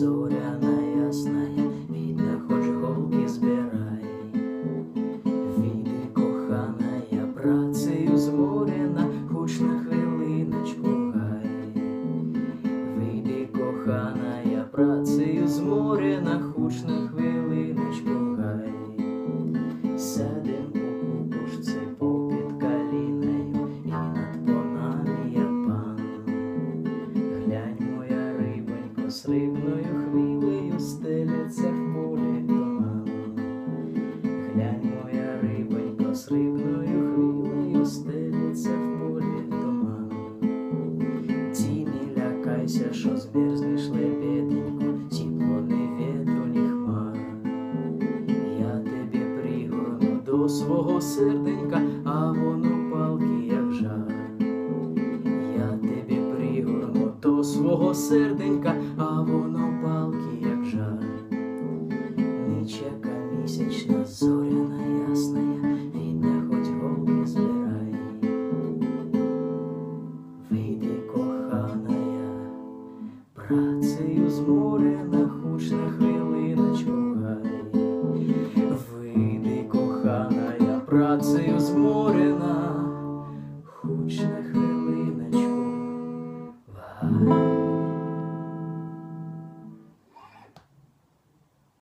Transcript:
Зоряна ясная, відда хоч голки збирай, віди коханая, працею зморена, хоч на хвилиночку гай, Віди коханая, працею зморена, хоч на хвилиночку срібною хвилею стеляться в полі туману. Глянь, моя рибонько, срібною хвилею стеляться в полі туману. Ті не лякайся, що збірзнеш лебеденько, Тепло не ветру, ні хмар. Я тебе пригорну до свого серденька. свого серденька, а воно палки, як жар. Ничека місячна зоряна ясна, йде хоч голови збирай. Вийди, коханая, працею зморена, хоч на хвилина гай. Вийди, коханая, працею зморена, хоч на хвилина.